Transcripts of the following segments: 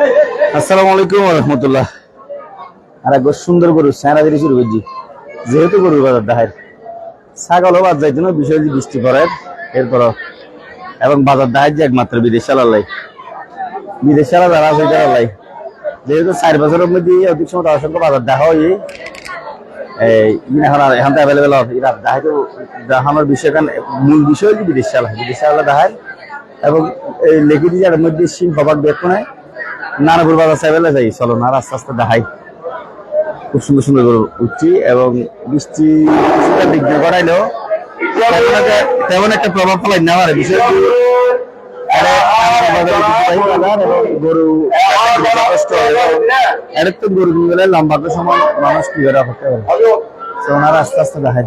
আসসালামু আলাইকুম রহমতুল্লাহ আর একবার সুন্দর গরু স্যাঁড়া দিয়ে শুরু করছি যেহেতু গরুর বাজার দেখায় ছাগলও বাদ যাইতো না, বিষয় বৃষ্টি পড়ে এরপর এবং বাজার দেখায় যে একমাত্র বিদেশ চালালাই বিদেশ চালা যারা যেহেতু চার বছরের মধ্যে অধিক সময় অসংখ্য বাজার দেখা হয় এখন এখন তো অ্যাভেলেবেল এরা তো দেখানোর বিষয় কারণ, মূল বিষয় হচ্ছে বিদেশ চালা বিদেশ চালা দেখায় এবং এই দিয়ে যার মধ্যে সিং খবর দেখো না নানাপুর বাজার চাইবেলে যাই, চলো না, আস্তে আস্তে দেখাই। খুব সুন্দর সুন্দর করে উঠছি এবং বৃষ্টি দিয়ে করাইলেও তেমন একটা- প্রভাব ফেলাই না আমার এবং গরু লম্বা সময় মানুষ কি করে আস্তে আস্তে দেখায়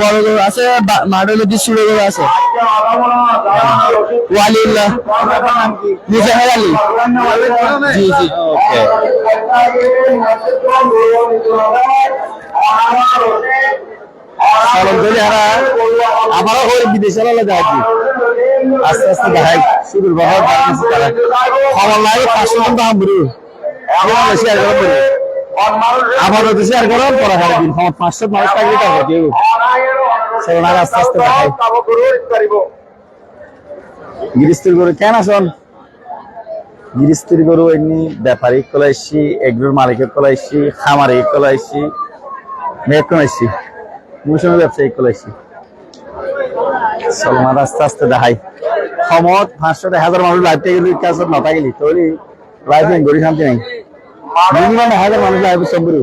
বড় গরু আছে বা- মাঠের মধ্যে গরু আছে। ওয়ালিল্লাহ মুজাহির আলী। জি জি ওকে। হারা। আমারও ওই বিদেশে আলাদা দেখাচ্ছি আস্তে আস্তে দেখাই শুরুর বাবা তারা খবর লাগে পাঁচশো টাকা দাম বুড়ি। করো বলি আমার তো শেয়ার করো পড়া খারাপ দিন। আমার পাঁচশো মানুষ থাকলে তো হবে কেউ। চলো আর আস্তে আস্তে দেখাই গিরিস্তির গরু কেন আসন? গিরিস্তির গরু এমনি ব্যাপারী কলাইছি এগুলোর মালিকের কলাইছি খামারে কলাইছি মেয়ের কলাইছি মৌসুমি ব্যবসায়ী কলাইছি চলো না আস্তে আস্তে দেখাই সমত পাঁচশো হাজার মানুষ লাইফ গেলি কাজ গেলি তৈরি। লাইফ নেই গড়ি শান্তি নেই। মিনিমাম হাজার মানুষ লাইফ সব গরু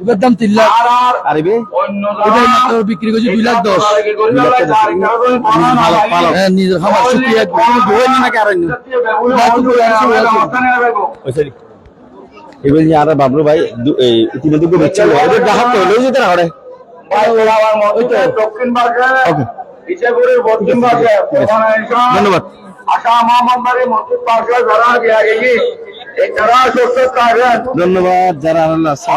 এবার দাম তিন লাখ। আর ইবে মাত্র বিক্রি করছি দুই লাখ দশ। হ্যাঁ নিজের খাবার শুকিয়ে এবার যে আর বাবলু ভাই ইতিমধ্যে গ্রাহক তো যেতে ধন্যবাদ। আশা মোহাম্মদ বাড়ি মসজিদ পাশে যারা গিয়া ধন্যবাদ যারা বড়। আচ্ছা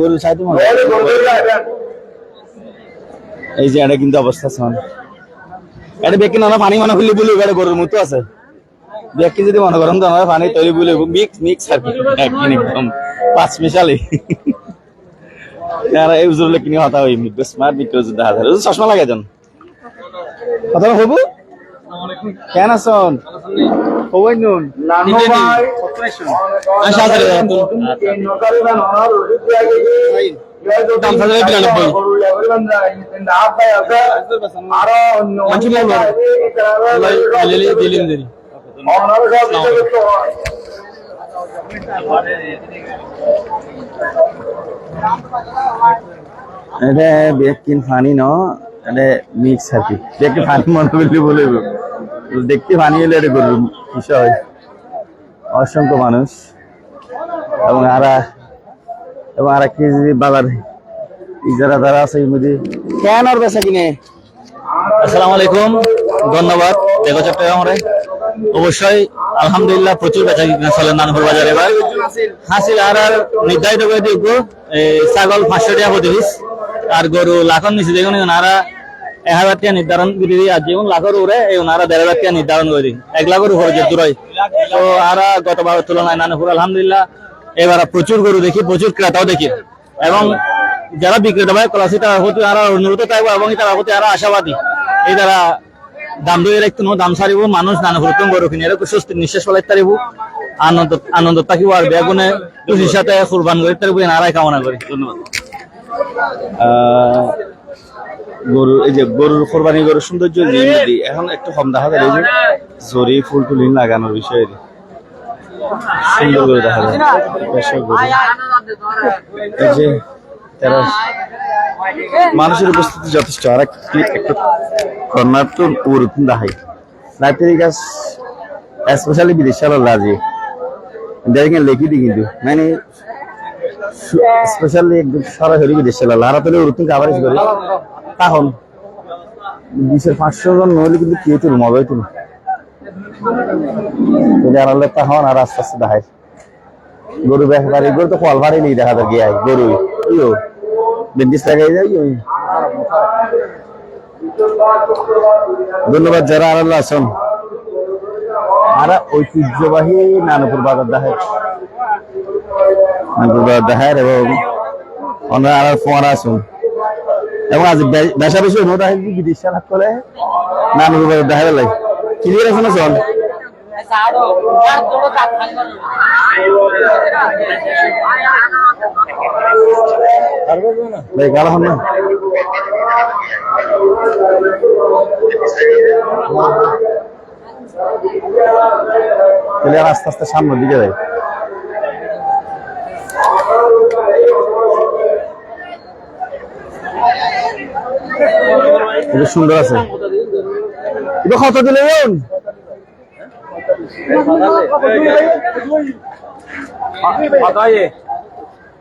গরু এই যে এটা কিন্তু অবস্থা শোন। এটা বেকি না পানি মনে করলে বলি এটা গরুর মতো আছে। বেকি যদি মনে করেন তো আমরা পানি তৈরি বলে মিক্স মিক্স আর কি। একদম পাঁচ মিশালি। আর এই উজুরলে কিনে হতা হই বেশ স্মার্ট উজুর দেখা যায়। চশমা লাগে জন কথা হবু কেন আছন কই নুন? নানু ভাই। আশা আছে দাম থাকলে বিরানব্বই। আরও অন্য মানছি বলব। এটা পানি ন এটা মিক্স আর কি। দেখতে পানি মনে করলে বলে দেখতে পানি এলে এটা গরুর বিষয়। অসংখ্য মানুষ। এবং আরা, এবং আর কি বাজার যারা যারা আছে মধ্যে কেন আর বেচা কিনে? আসসালামু আলাইকুম, ধন্যবাদ। দেখো চট্টগ্রামে অবশ্যই আলহামদুলিল্লাহ প্রচুর বেচা কিনা চলে নানপুর বাজারে। এবার হাসিল। আর আর নির্ধারিত করে দেখব ছাগল পাঁচশো টাকা প্রতি পিস আর গরু লাখর নিচে দেখুন ওনারা এক হাজার টাকা নির্ধারণ করে দিই আর যেমন লাখর উড়ে এই ওনারা দেড় হাজার টাকা নির্ধারণ করে দিই এক লাখের উপরে যে দূরই। তো আর গতবার তুলনায় নানপুর আলহামদুলিল্লাহ এবার প্রচুর গরু দেখি প্রচুর ক্রেতাও দেখি। এবং যারা বিক্রেতা ভাই কলাসি তারা প্রতি আরও অনুরোধ থাকব এবং তারা প্রতি আরও আশাবাদী। এই তারা দাম ধরে রাখতো না দাম সারিব মানুষ নানা ফুরতম গরু কিনে এরকম স্বস্তি নিঃশ্বাস ফলাই তারিব আনন্দ আনন্দ থাকিব আর বেগুনে খুশির সাথে কুরবান করে তারিব নারায় কামনা করি ধন্যবাদ আহ, গরু এই যে গরুর কোরবানি গরুর সৌন্দর্য যে নদী, এখন একটু কম দেখা যায় এই যে জরি ফুল টুলিন লাগানোর বিষয়ে সুন্দর করে দেখা যায় এই যে তারা মানুষের উপস্থিতি যথেষ্ট। আর একটি তো উরুতুন দাহাই। রাতের গাছ স্পেশালি বিদেশ চালার লাজি। দেখেন লেখি কিন্তু। মানে স্পেশালি একদম সরাসরি বিদেশ চালাল আর তাহলে উরুতুন কাভারেজ করে। তখন বিশের পাঁচশো জন নহলে কিন্তু কে তোর মজা হইতো না। যদি তখন আর আস্তে আস্তে দেখায় গরু ব্যাপারে গরু তো কল নেই দেখা যায় গিয়ে গরু বেন্ডিস লাগাই যায় ওই ধন্যবাদ যারা আর আছেন। আর ঐতিহ্যবাহী নানপুর বাজার দেখায় নানপুর বাজার দেখায় এবং অন্য আর ফোয়ারা আছেন। এবং আজ বেশা বেশি যে বিদেশ করে নানপুর বাজার দেখা গেলে ক্লিয়ার আছে না চল ভাই আর আস্তে আস্তে সামনের দিকে যায় সুন্দর আছে। কত দিলে বোন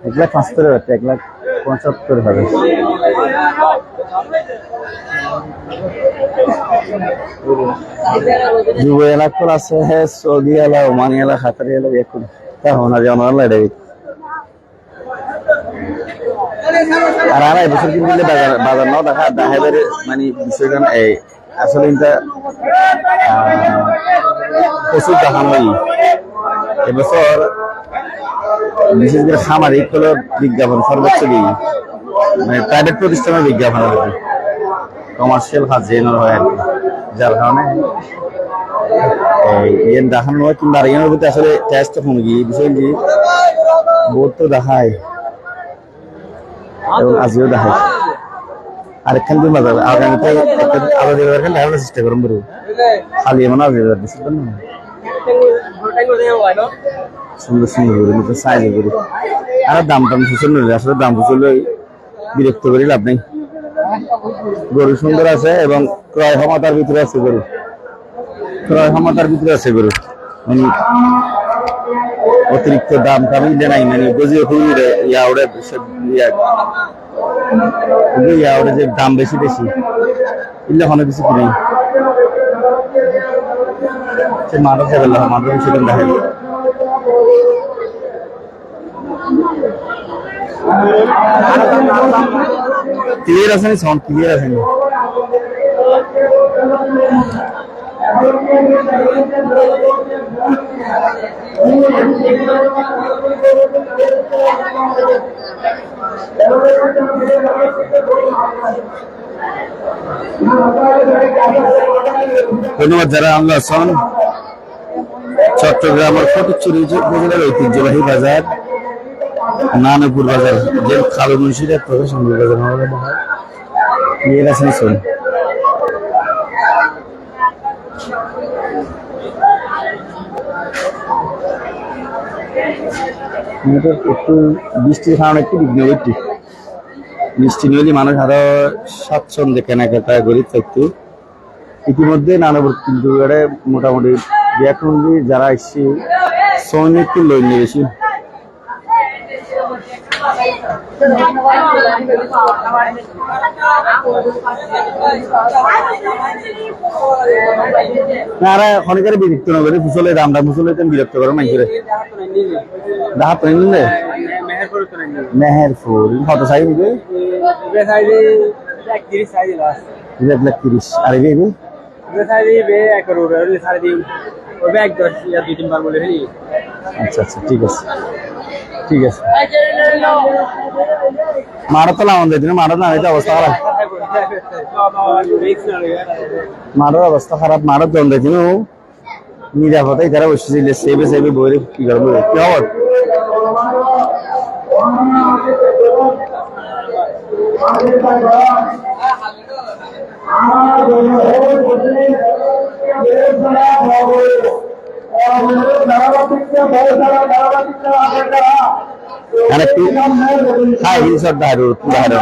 এক লাখ পাঁচত্তর হচ্ছে এক লাখ পঁচাত্তর হবে যুব এলাকা আছে হ্যাঁ সৌদি এলা ওমানি এলা খাতারি এলা এখন এখন আজ আমার এটা আর আড়াই বছর কিন্তু বাজার বাজার নাও দেখা দেখা মানে বিষয়টা এই আহ, প্রচুর দেখানো এবছর বিশেষ করে হলো বিজ্ঞাপন সর্বোচ্চ দিই মানে প্রাইভেট প্রতিষ্ঠানের বিজ্ঞাপন কি। কমার্শিয়াল কাজ যেন হয় আর যার কারণে দেখানো হয় কিন্তু আর ইয়েনের প্রতি আসলে টেস্ট কমে গিয়ে বিষয় কি? বোধ তো দেখায়। এবং আজিও দেখায়। আরেকখান দিন বাজার আগামীতে আলাদা দেওয়ার খান দেখানোর চেষ্টা করুন বড়। খালি এমন সুন্দর সুন্দর করে নিতে সাইজ করে আর দাম টাম ফুসল নিলে আসলে দাম বিরক্ত করে লাভ নেই। গরু সুন্দর আছে এবং ক্রয় ক্ষমতার ভিতরে আছে গরু। ক্রয় ক্ষমতার ভিতরে আছে গরু। মানে অতিরিক্ত দাম কামিলে নাই মানে বুঝিয়ে খুবই ইয়া ওরে যে দাম বেশি বেশি। ইল্লে কোনো কিছু কিনে। সে মাদক যাবে না মাদক সেখানে দেখে ক্লিয়ার আছে সাউন্ড ক্লিয়ার আছে ধন্যবাদ যারা আমরা আছেন। চট্টগ্রামের ফটিকচুরি উপজেলার ঐতিহ্যবাহী বাজার, নানপুর বাজার যে কালো মুন্সিদের প্রবেশ বাজার। আমাদের হয় নিয়ে গেছেন একটু বৃষ্টির কারণে একটু বিঘ্ন করছি বৃষ্টি নিলে মানুষ আরও স্বাচ্ছন্দ্যে কেনাকাটা গরিব থাকতো ইতিমধ্যে নানা কিন্তু মোটামুটি এখন যারা এসছে শ্রমিক একটু লোন বেশি। অনেকের বিরক্ত না ফুসলে দামটা ফুসলে বিরক্ত করে মাই করে? দাহাত তো নিলে? মেহেরপুর কত সাইজ নিবে? তিরিশ। আর আচ্ছা আচ্ছা ঠিক আছে। ঠিক আছে। মারা তো লাগান দিন মারা না এটা অবস্থা খারাপ। মাঠের অবস্থা খারাপ মাঠের দ্বন্দ্ব কিন্তু নিরাপত্তাই তারা বসেছিল সেবে সেবে বইরে কি করব? কি খবর? মানে একটু হাই হিলসর দাহারু দাহারু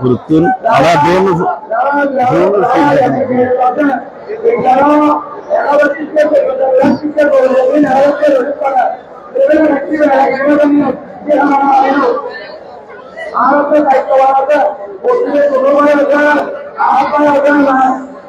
গুরুত্ব আমরা দোন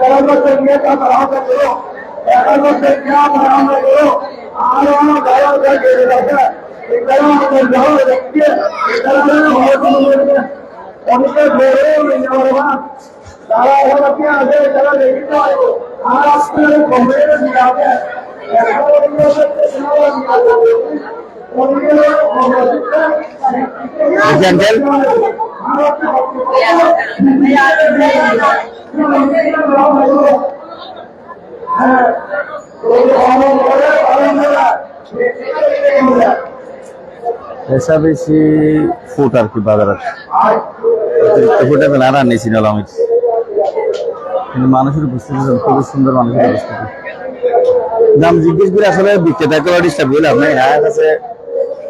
गलत संज्ञा का बराबर करो गलत संज्ञा बराबर करो आरोना गायब कर के रहता है इस तरह हम जाओ रखिए इस तरह में बहुत सुंदर है उनके बोरे में जाओगा सारा घर अपने आगे चला लेके तो आए हो आज आपने कमरे में मिला है ऐसा उनको सब कुछ ना मिला আঙ্কেল এসা বেশি ফুট আর কি বাজার অতিরিক্ত ফুটে পেলে আর আনিয়েছি নিলাম আমি কিন্তু মানুষের উপস্থিতি খুবই সুন্দর মানুষের উপস্থিতি দাম জিজ্ঞেস করে আসলে বিক্রেতাকে ডিস্টার্ব করলে আপনি হ্যাঁ কাছে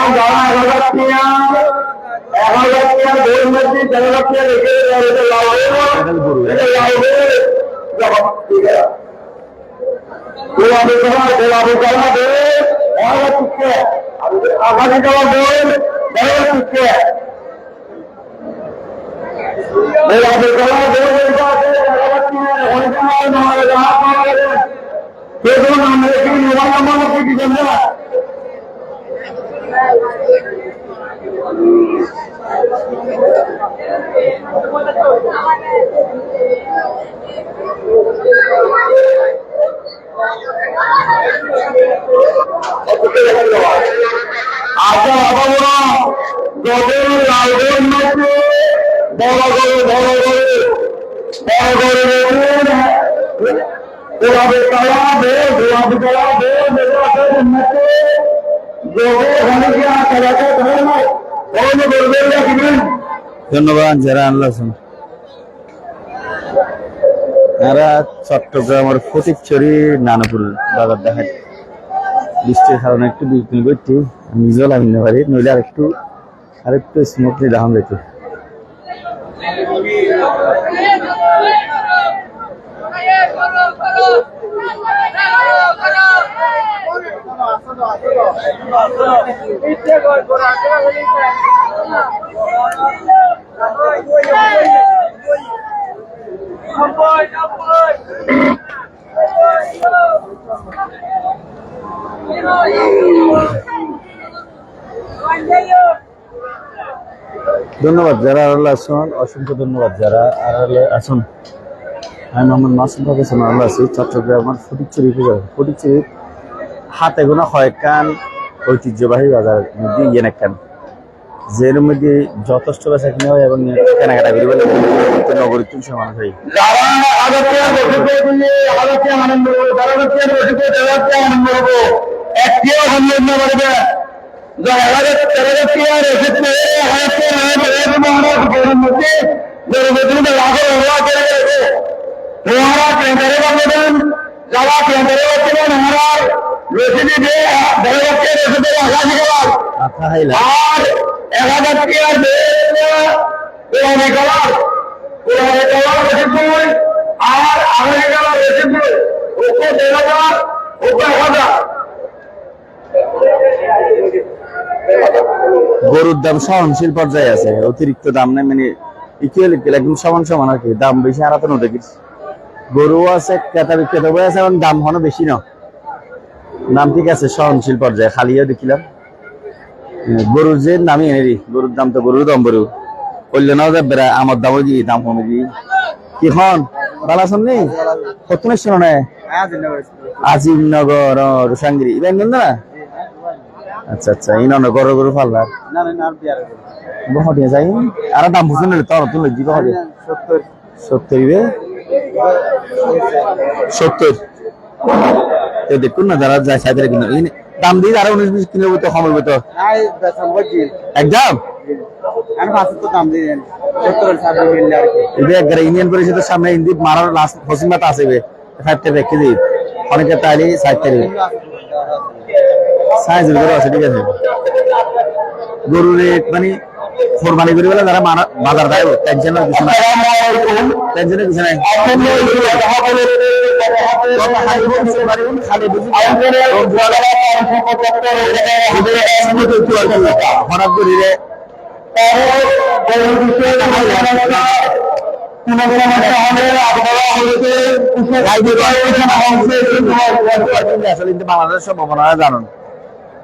এখন যারা এগারোটিয়া এগারোটিয়া বইয়ের মধ্যে এগারোটিয়া রেখে এটা লাভ এটা গরু এটা লাভ গোলাপি কালার গোলাপি কালার দে এগারো টিকে আকাশি কালার দে এগারো টিকে গোলাপি কালার দে এগারো টিকে অনেক নাম জানা পাওয়া গেছে কে নাম্বার কি দিবেন না Thank you. ধন্যবাদ, যারা আনলাম এরা চট্টগ্রামের ফটিকছড়ি নানপুর বাজার দেখায় বৃষ্টির কারণে একটু বিক্রি করছি নিজেও লাগাতে পারি নইলে আর একটু আর একটু স্মুথলি দেখান যেত ধন্যবাদ যারা আল্লাহ আসুন অসংখ্য ধন্যবাদ যারা আর আসুন আমি মোহাম্মদ মাসুম হাসান আল্লাহ আছি, চট্টগ্রামের ফটিকচুরি পূজা ফটিকচুরি হাতে গোনা হয় কান, ঐতিহ্যবাহী বাজার মধ্যে ইয়ে কান। যের মধ্যে যথেষ্ট বেচা কিনে হয় এবং কেনাকাটা করি বলে নগরীর তিনশো মানুষ হয়। একটিও সম্মান না পারবে যারা কেন্দ্রে বলছিলেন মহারাজ রসিদি দিয়ে বড় বাচ্চা রসিদের গেলাম আচ্ছা আর গরুর দাম সহনশীল পর্যায়ে আছে, অতিরিক্ত দাম নেই মানে ইকুয়াল একদম সমান সমান আর কি। দাম বেশি আর তো দেখিস গরু আছে, ক্রেতা বিক্রেতা আছে এবং দাম হনো বেশি না। দাম ঠিক আছে, সহনশীল পর্যায়ে, খালিও দেখিলাম। গরুর যে দামই এনে দি গরুর দাম তো গরুর দাম বড়। করলে নাও যাবে রা, আমার দামও দি দাম কমে দি। কি হন? ভালো আছেন নি? কত নিশ্চ না আজিমনগর রুসাঙ্গিরি ইবেন না? আচ্ছা আচ্ছা ইন গরু গরু ফাল্লার বহটিয়া যাই। আর দাম বুঝুন না তোর তুই লজ্জি বহটিয়া সত্তর। ইবে? সত্তর। তো দেখুন না যারা যায় সাইডে কিনা এই দাম দিয়ে আরও উনিশ বিশ কিলো তো কম হবে তো? একদম? ইউনিয়ন পরিষদের সামনে ইন্দি মারার লাস্ট হসিমাত আছে বে। ফাইভটা রেখে দিই। অনেকে তাইলে সাইড তাইলে সাইজ গরু আছে ঠিক আছে। রেট মানে কোরবানি করে বলে যারা বাজার দেয় টেনশনের কিছু নাই। টেনশনের কিছু নাই। খালি বুঝি হঠাৎ বাংলাদেশের সম্ভাবনা জানুন।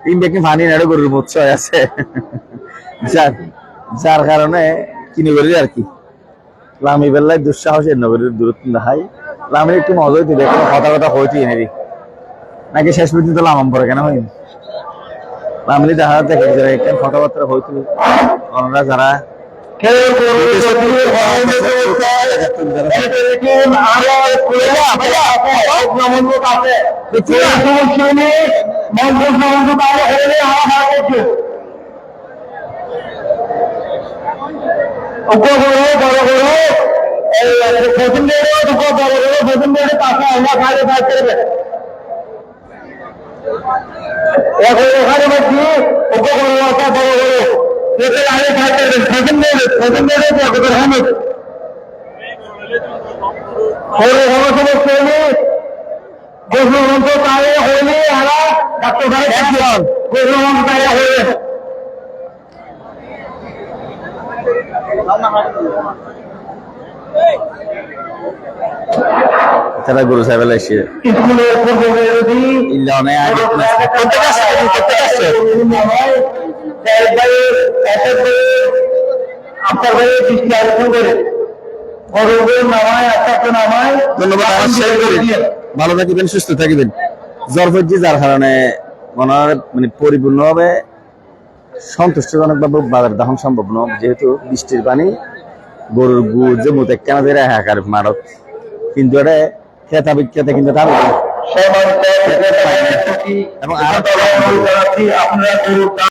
ইন্ডিয়াকে ফানি নেড়ে গরুর মৎস্য আছে যার যার কারণে কিনে করি আর কি। লামি বেল্লায় দুঃসাহস এর নগরীর দূরত্ব দেখাই লামির একটু মজাই দিলে কোনো কথা কথা হইতে এনে নাকি শেষ পর্যন্ত লামাম পরে কেন হয়? লামলি দেখা দেখে একটা কথাবার্তা হইতে যারা এখন ওখানে বলছি আছে বড় বড় তারা গরু সাহেবেলা এসে স্কুলের ইল্লা অনেক আগে প্রত্যেক আসছে প্রত্যেক আসছে। আপনার ভালো থাকিবেন সুস্থ থাকিবেন। হচ্ছে যার কারণে মনে মানে পরিপূর্ণভাবে সন্তুষ্টজনক ভাবে বাজার দহন সম্ভব নয়। যেহেতু বৃষ্টির পানি গরুর গু যে মুতে কেন ধরে হাহাকার মারত। কিন্তু এটা ক্রেতা বিক্রেতা কিন্তু তার এবং আর